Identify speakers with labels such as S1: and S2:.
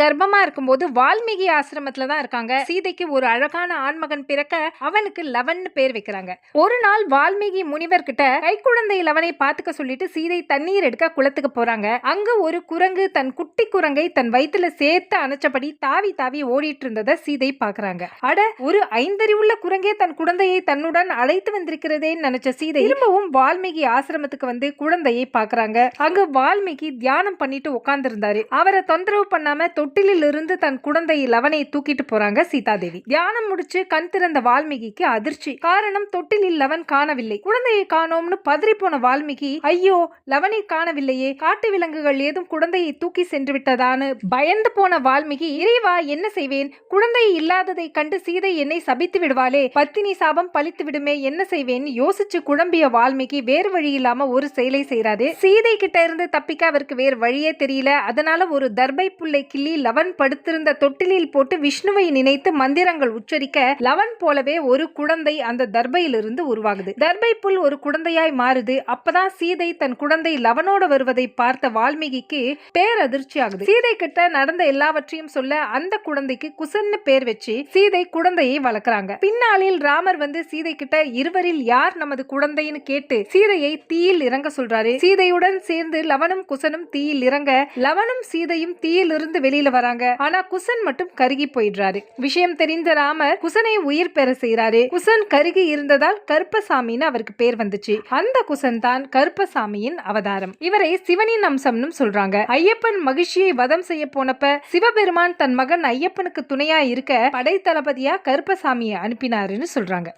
S1: கர்ப்பமா இருக்கும்போது வால்மீகி ஆசிரமத்துல தான் இருக்காங்க. சீதைக்கு ஒரு அழகான ஆண்மகன் பிறக்க அவனுக்கு லவன்னு பேர் வைக்கிறாங்க. ஒரு நாள் வால்மீகி முனிவர் கிட்ட கைக்குழந்தை லவனை பாத்துக்க சொல்லிட்டு சீதை தண்ணீர் எடுக்க குளத்துக்கு போறாங்க. அங்க ஒரு குரங்கு தன் குட்டி குரங்கை தன் வயிற்றுல சேர்த்து அணைச்சபடி தாவி தாவி ஓடிட்டு இருந்ததை சீதை பாக்குறாங்க அட ஒரு ஐந்தறிவுள்ள குரங்கே தன் குழந்தையை தன்னுடன் அழைத்து வந்திருக்கிறதேன்னு நினைச்ச சீதை திரும்பவும் வால்மீகி ஆசிரமத்துக்கு வந்து குழந்தையை பாக்குறாங்க அங்க வால்மீகி தியானம் பண்ணிட்டு உட்கார்ந்திருந்தாரு அவரை தொந்தரவு பண்ணாம தொட்டு இருந்து தன் குழந்தை லவனை தூக்கிட்டு போறாங்க சீதாதேவி. தியானம் முடிச்சு கண் திறந்த வால்மீகிக்கு அதிர்ச்சி. காரணம் தொட்டிலில் லவன் காணவில்லை. குழந்தையை காணோம்னு பதறி போன வால்மீகி ஐயோ லவனை காணவில்லையே. காட்டு விலங்குகள் ஏதும் குழந்தையை தூக்கி சென்று விட்டதான்னு பயந்து போன வால்மீகி இறைவா என்ன செய்வேன்? குழந்தை இல்லாததை கண்டு சீதை என்னை சபித்து விடுவாளே. பத்தினி சாபம் பழித்து விடுமே என்ன செய்வேன்? யோசிச்சு குழம்பிய வால்மீகி வேறு வழி இல்லாம ஒரு செயலை செய்யறாரு சீதை கிட்ட இருந்து தப்பிக்க அவருக்கு வேறு வழியே தெரியல. அதனால ஒரு தர்பை புள்ளை கிள்ளி லவன் படுத்திருந்த தொட்டிலில் போட்டு விஷ்ணுவை நினைத்து மந்திரங்கள் உச்சரிக்க லவன் போலவே ஒரு குழந்தை அந்த தர்பையிலிருந்து உருவாகுது. தர்பை புல் ஒரு குழந்தையாய் மாறுது. அப்பதான் சீதை தன் குழந்தை லவனோட வருவதை பார்த்த வால்மீகிக்கு பேரதிர்ச்சி ஆகுது சீதை கிட்ட நடந்த எல்லாவற்றையும் சொல்ல அந்த குழந்தைக்கு குசன்னு பேர் வச்சு சீதை குழந்தையை வளர்க்குறாங்க. பின்னாளில் ராமர் வந்து சீதை கிட்ட இருவரில் யார் நமது குழந்தைன்னு கேட்டு சீதையை தீயில் இறங்க சொல்றாரு. சீதையுடன் சேர்ந்து லவனும் குசனும் தீயில் இறங்க லவனும் சீதையும் தீயிலிருந்து வெளியில வெளியில வராங்க. ஆனா குசன் மட்டும் கருகி போயிடுறாரு. விஷயம் தெரிந்த ராமர் குசனை உயிர் பெற செய்யறாரு குசன் கருகி இருந்ததால் கருப்பசாமின்னு அவருக்கு பேர் வந்துச்சு. அந்த குசன் தான் கருப்பசாமியின் அவதாரம். இவரை சிவனின் அம்சம்னு சொல்றாங்க. ஐயப்பன் மகிழ்ச்சியை வதம் செய்ய போனப்ப சிவபெருமான் தன் மகன் ஐயப்பனுக்கு துணையா இருக்க படை தளபதியா கருப்பசாமியை அனுப்பினாருன்னு சொல்றாங்க.